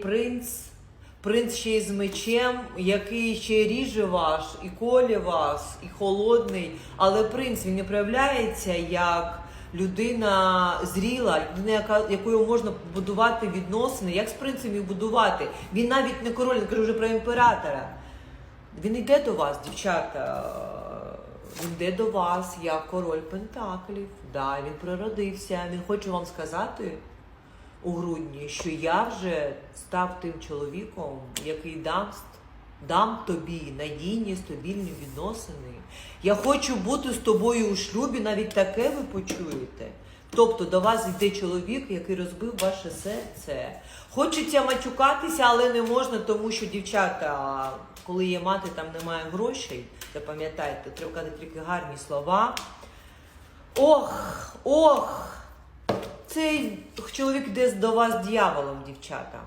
принц, принц ще й з мечем, який ще ріже ваш, і колі вас, і холодний. Але принц він не проявляється як людина зріла, людина, яка, якою можна будувати відносини. Як з принцем їх будувати? Він навіть не король, я кажу вже про імператора. Він йде до вас, дівчата. Він йде до вас як король Пентаклів. Да, він прородився. Він хоче вам сказати у грудні, що я вже став тим чоловіком, який дасть, дам тобі надійні, стабільні відносини. Я хочу бути з тобою у шлюбі, навіть таке ви почуєте. Тобто до вас йде чоловік, який розбив ваше серце. Хочеться матюкатися, але не можна, тому що дівчата, коли є мати, там немає грошей. Запам'ятайте, треба тільки гарні слова. Ох, ох, цей чоловік йде до вас дьяволом, дівчата.